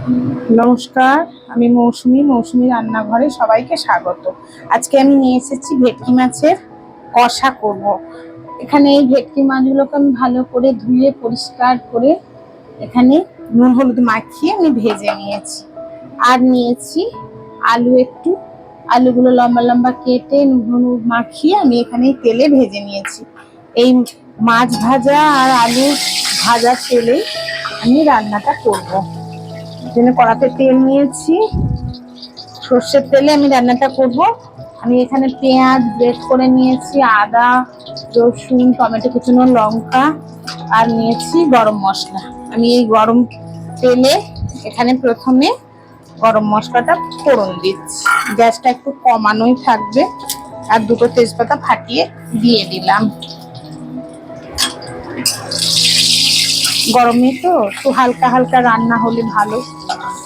নমস্কার, আমি মৌসুমি মৌসুমি রান্নাঘরে সবাইকে স্বাগত। আজকে আমি নিয়ে এসেছি ভেটকি মাছের কষা করব। এখানে এই ভেটকি মাছগুলোকে আমি ভালো করে ধুয়ে, পরিষ্কার করে এখানে নুন হলুদ মাখিয়ে আমি ভেজে নিয়েছি। আর নিয়েছি আলু একটু। আলুগুলো লম্বা লম্বা কেটে নুন হলুদ মাখিয়ে আমি এখানে তেলে ভেজে নিয়েছি। এই মাছ ভাজা আর আলু ভাজা তেলে আমি রান্নাটা করব। জন্য কড়াতে তেল নিয়েছি। সর্ষের তেলে আমি রান্নাটা করব। আমি এখানে পেঁয়াজ ব্রেড করে নিয়েছি, আদা, রসুন, টমেটো, কুচনো লঙ্কা আর নিয়েছি গরম মশলা। আমি এই গরম তেলে এখানে প্রথমে গরম মশলাটা ফোড়ন দিচ্ছি। গ্যাসটা একটু কমানোই থাকবে। আর দুটো তেজপাতা ফাটিয়ে দিয়ে দিলাম। গরমে তো, একটু হালকা হালকা রান্না হলে ভালো।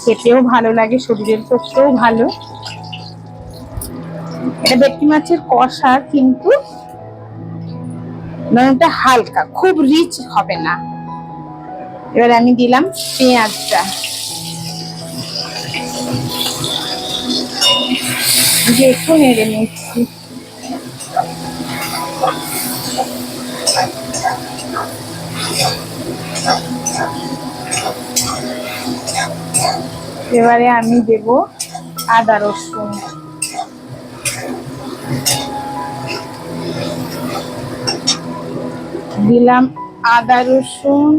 খেতেও ভালো লাগে, শরীরের পক্ষেও ভালো। এটা ভেটকি মাছের কষা, কিন্তু মানে হালকা, খুব রিচ হবে না। এবার আমি দিলাম পেঁয়াজটা। যে একটু নেড়ে নিচ্ছি। এবারে আমি দেব আদা রসুন। দিলাম আদা রসুন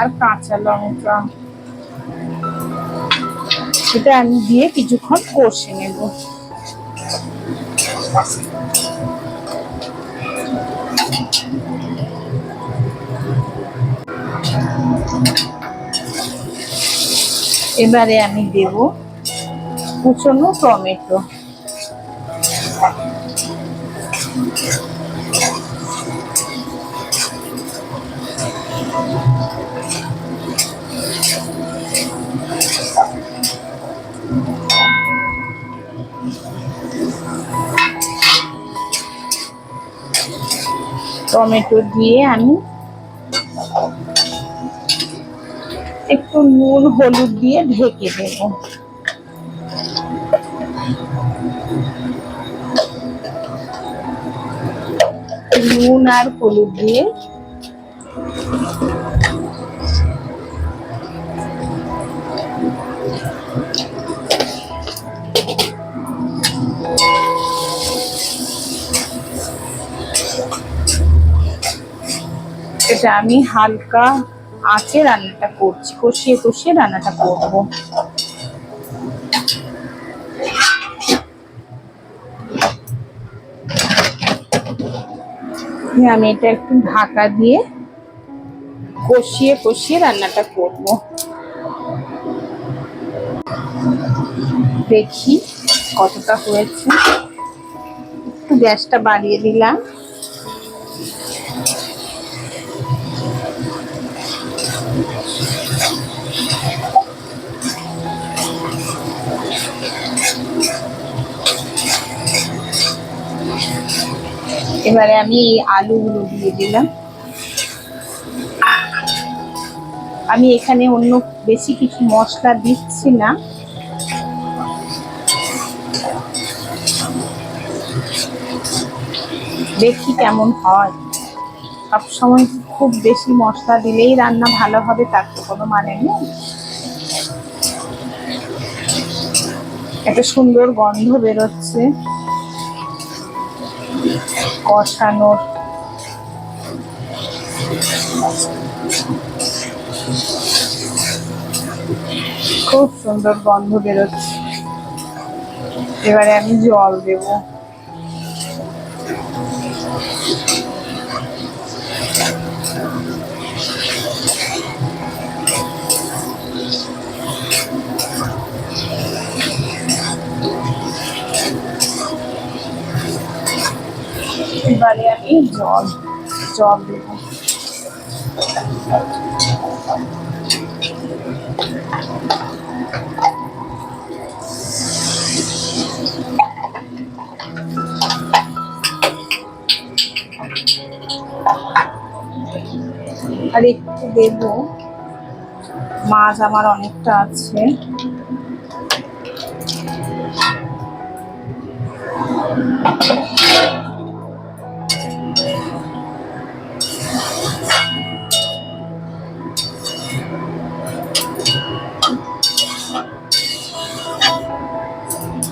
আর কাঁচা লঙ্কা। এটা আমি দিয়ে কিছুক্ষণ কষে নেব। এবারে আমি দেব কুচনো টমেটো। টমেটো দিয়ে আমি একটু নুন হলুদ দিয়ে ঢেকে দেব। নুন আর হলুদ দিয়ে। এটা আমি হালকা আঁচে রান্নাটা করছি, কষিয়ে কষিয়ে রান্নাটা করব। আমি এটা একটু ঢাকা দিয়ে কষিয়ে কষিয়ে রান্নাটা করব। দেখি কতটা হয়েছে। একটু গ্যাসটা বাড়িয়ে দিলাম। এবারে আমি এই আলুগুলো দিয়ে দিলাম। আমি এখানে অন্য বেশি কিছু মশলা দিচ্ছি না। দেখি কেমন হয়। সবসময় খুব বেশি মশলা দিলেই রান্না ভালো হবে, তার তো কোনো মানে নেই। একটা সুন্দর গন্ধ বেরোচ্ছে। কষানোর। খুব সুন্দর গন্ধ বেরোচ্ছে। এবারে আমি জল দেব। এবারে আমি জল জল দেব। আর একটু দেব। মাছ আমার অনেকটা আছে।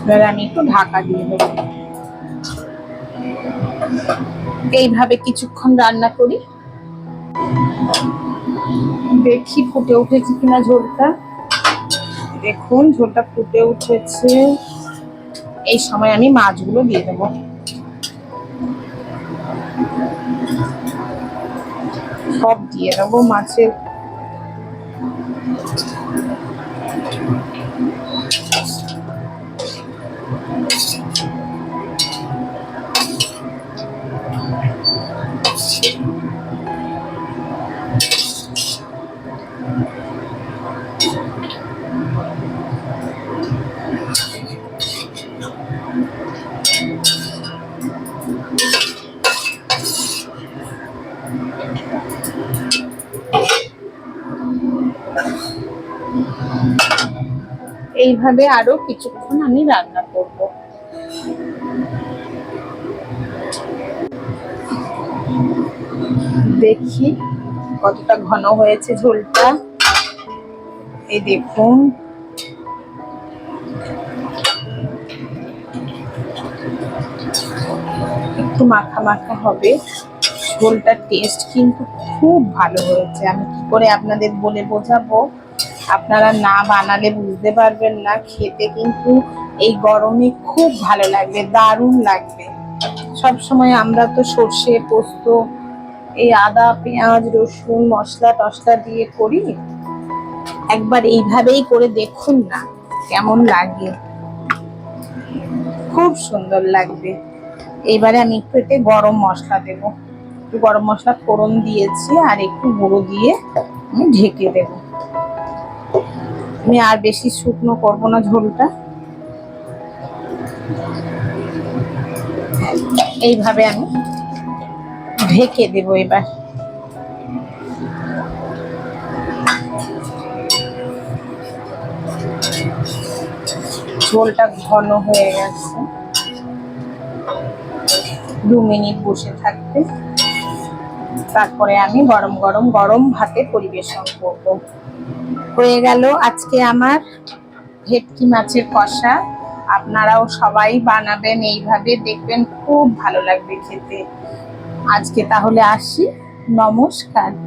এবার আমি একটু ঢাকা দিয়ে দেবো। এইভাবে কিছুক্ষণ রান্না করি। দেখি ফুটে উঠেছে কিনা ঝোলটা। দেখুন, ঝোলটা ফুটে উঠেছে। এই সময় আমি মাছগুলো দিয়ে দেবো। সব দিয়ে দেবো মাছের এইভাবে আরও কিছুক্ষণ আমি রান্না করব। দেখি কতটা ঘন হয়েছে ঝোলটা। এই দেখুন। একটু মাখা মাখা হবে। ঝোলটার টেস্ট কিন্তু খুব ভালো হয়েছে। আমি কি করে আপনাদের বলে বোঝাবো? আপনারা না বানালে বুঝতে পারবেন না, খেতে কিন্তু এই গরমে খুব ভালো লাগবে, দারুণ লাগবে। সব সময় আমরা তো সর্ষে, পোস্ত, এই আদা, পেঁয়াজ, রসুন, মশলা টশলা দিয়ে করি। একবার এইভাবেই করে দেখুন না কেমন লাগে। খুব সুন্দর লাগবে। এবারে আমি একটু এতে গরম মশলা দেব। একটু গরম মশলা ফোড়ন দিয়েছি আর একটু গুঁড়ো দিয়ে আমি ঢেকে দেব। আমি আর বেশি শুকনো করব না ঝোলটা। এইভাবে আমি ঢেকে দেব এবার। ঝোলটা ঘন হয়ে গেছে। দু মিনিট বসে থাকতে তারপরে আমি গরম গরম গরম ভাতে পরিবেশন করব। হয়ে গেল আজকে আমার ভেটকি মাছের কষা। আপনারাও সবাই বানাবেন, এইভাবে দেখবেন খুব ভালো লাগবে খেতে। আজকে তাহলে আসি। নমস্কার।